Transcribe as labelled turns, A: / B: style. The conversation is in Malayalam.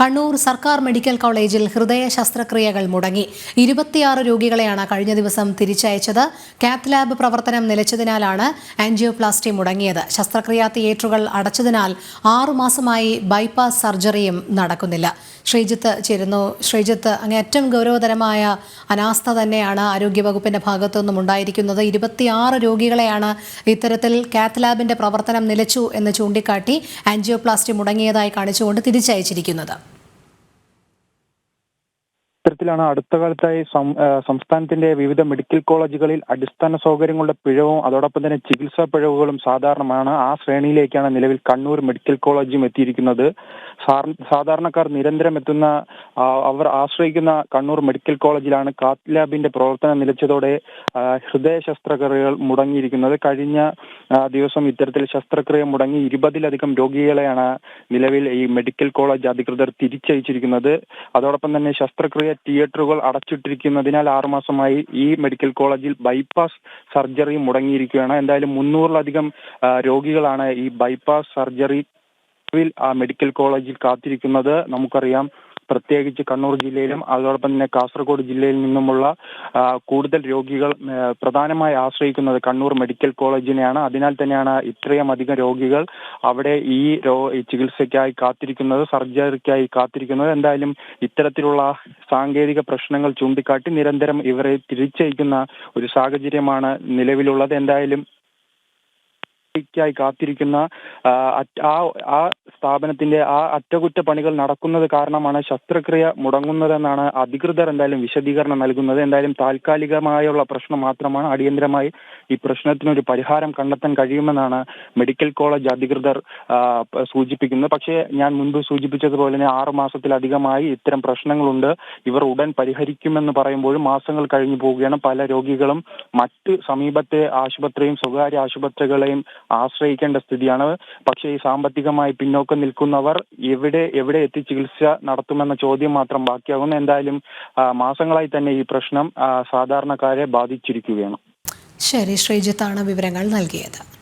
A: കണ്ണൂർ സർക്കാർ മെഡിക്കൽ കോളേജിൽ ഹൃദയ ശസ്ത്രക്രിയകൾ മുടങ്ങി. ഇരുപത്തിയാറ് രോഗികളെയാണ് കഴിഞ്ഞ ദിവസം തിരിച്ചയച്ചത്. കാത്ത് ലാബ് പ്രവർത്തനം നിലച്ചതിനാലാണ് ആൻജിയോപ്ലാസ്റ്റി മുടങ്ങിയത്. ശസ്ത്രക്രിയാ തിയേറ്ററുകൾ അടച്ചതിനാൽ ആറുമാസമായി ബൈപ്പാസ് സർജറിയും നടക്കുന്നില്ല. ശ്രീജിത്ത് ചേരുന്നു. ശ്രീജിത്ത് അങ്ങേറ്റം ഗൗരവതരമായ അനാസ്ഥ തന്നെയാണ് ആരോഗ്യവകുപ്പിന്റെ ഭാഗത്തുനിന്നും ഉണ്ടായിരിക്കുന്നത്. ഇരുപത്തിയാറ് രോഗികളെയാണ് ഇത്തരത്തിൽ കാത്ത് ലാബിന്റെ പ്രവർത്തനം നിലച്ചു എന്ന് ചൂണ്ടിക്കാട്ടി ആൻജിയോപ്ലാസ്റ്റി മുടങ്ങിയതായി കാണിച്ചുകൊണ്ട് തിരിച്ചയച്ചിരിക്കുന്നത്.
B: ഇത്തരത്തിലാണ് അടുത്ത കാലത്തായി സംസ്ഥാനത്തിന്റെ വിവിധ മെഡിക്കൽ കോളേജുകളിൽ അടിസ്ഥാന സൗകര്യങ്ങളുടെ പിഴവും അതോടൊപ്പം തന്നെ ചികിത്സാ പിഴവുകളും സാധാരണമാണ് ആ ശ്രേണിയിലേക്കാണ് നിലവിൽ കണ്ണൂർ മെഡിക്കൽ കോളേജും എത്തിയിരിക്കുന്നത്. സാധാരണക്കാർ നിരന്തരം എത്തുന്ന അവർ ആശ്രയിക്കുന്ന കണ്ണൂർ മെഡിക്കൽ കോളേജിലാണ് കാത്ത് ലാബിന്റെ പ്രവർത്തനം നിലച്ചതോടെ ഹൃദയ ശസ്ത്രക്രിയകൾ മുടങ്ങിയിരിക്കുന്നത്. കഴിഞ്ഞ ദിവസം ഇത്തരത്തിൽ ശസ്ത്രക്രിയ മുടങ്ങി ഇരുപതിലധികം രോഗികളെയാണ് നിലവിൽ ഈ മെഡിക്കൽ കോളേജ് അധികൃതർ തിരിച്ചയച്ചിരിക്കുന്നത്. അതോടൊപ്പം തന്നെ ശസ്ത്രക്രിയ തിയേറ്ററുകൾ അടച്ചിട്ടിരിക്കുന്നതിനാൽ ആറുമാസമായി ഈ മെഡിക്കൽ കോളേജിൽ ബൈപ്പാസ് സർജറി മുടങ്ങിയിരിക്കുകയാണ്. എന്തായാലും മുന്നൂറിലധികം രോഗികളാണ് ഈ ബൈപ്പാസ് സർജറി മെഡിക്കൽ കോളേജിൽ കാത്തിരിക്കുന്നത്. നമുക്കറിയാം പ്രത്യേകിച്ച് കണ്ണൂർ ജില്ലയിലും അതോടൊപ്പം തന്നെ കാസർഗോഡ് ജില്ലയിൽ നിന്നുമുള്ള കൂടുതൽ രോഗികൾ പ്രധാനമായി ആശ്രയിക്കുന്നത് കണ്ണൂർ മെഡിക്കൽ കോളേജിനെയാണ്. അതിനാൽ തന്നെയാണ് ഇത്രയും അധികം രോഗികൾ അവിടെ ഈ ചികിത്സയ്ക്കായി കാത്തിരിക്കുന്നത് സർജറിക്കായി കാത്തിരിക്കുന്നത്. എന്തായാലും ഇത്തരത്തിലുള്ള സാങ്കേതിക പ്രശ്നങ്ങൾ ചൂണ്ടിക്കാട്ടി നിരന്തരം ഇവരെ തിരിച്ചയക്കുന്ന ഒരു സാഹചര്യമാണ് നിലവിലുള്ളത്. എന്തായാലും ായി കാത്തിരിക്കുന്ന ആ ആ സ്ഥാപനത്തിന്റെ ആ അറ്റകുറ്റപ്പണികൾ നടക്കുന്നത് കാരണമാണ് ശസ്ത്രക്രിയ മുടങ്ങുന്നതെന്നാണ് അധികൃതർ എന്തായാലും വിശദീകരണം നൽകുന്നത്. എന്തായാലും താൽക്കാലികമായുള്ള പ്രശ്നം മാത്രമാണ് അടിയന്തരമായി ഈ പ്രശ്നത്തിനൊരു പരിഹാരം കണ്ടെത്താൻ കഴിയുമെന്നാണ് മെഡിക്കൽ കോളേജ് അധികൃതർ സൂചിപ്പിക്കുന്നത്. പക്ഷേ ഞാൻ മുൻപ് സൂചിപ്പിച്ചതുപോലെ തന്നെ ആറു മാസത്തിലധികമായി ഇത്തരം പ്രശ്നങ്ങളുണ്ട്. ഇവർ ഉടൻ പരിഹരിക്കുമെന്ന് പറയുമ്പോഴും മാസങ്ങൾ കഴിഞ്ഞു പോവുകയാണ്. പല രോഗികളും മറ്റ് സമീപത്തെ ആശുപത്രിയും സ്വകാര്യ ആശുപത്രികളെയും ആശ്രയിക്കേണ്ട സ്ഥിതിയാണ്. പക്ഷേ ഈ സാമ്പത്തികമായി പിന്നോക്കം നിൽക്കുന്നവർ എവിടെ എവിടെ എത്തി ചികിത്സ നടത്തുമെന്ന ചോദ്യം മാത്രം ബാക്കിയാകുന്നു. എന്തായാലും മാസങ്ങളായി തന്നെ ഈ പ്രശ്നം സാധാരണക്കാരെ ബാധിച്ചിരിക്കുകയാണ്.
A: ശരി ശ്രീജിത്താണ് വിവരങ്ങൾ നൽകിയത്.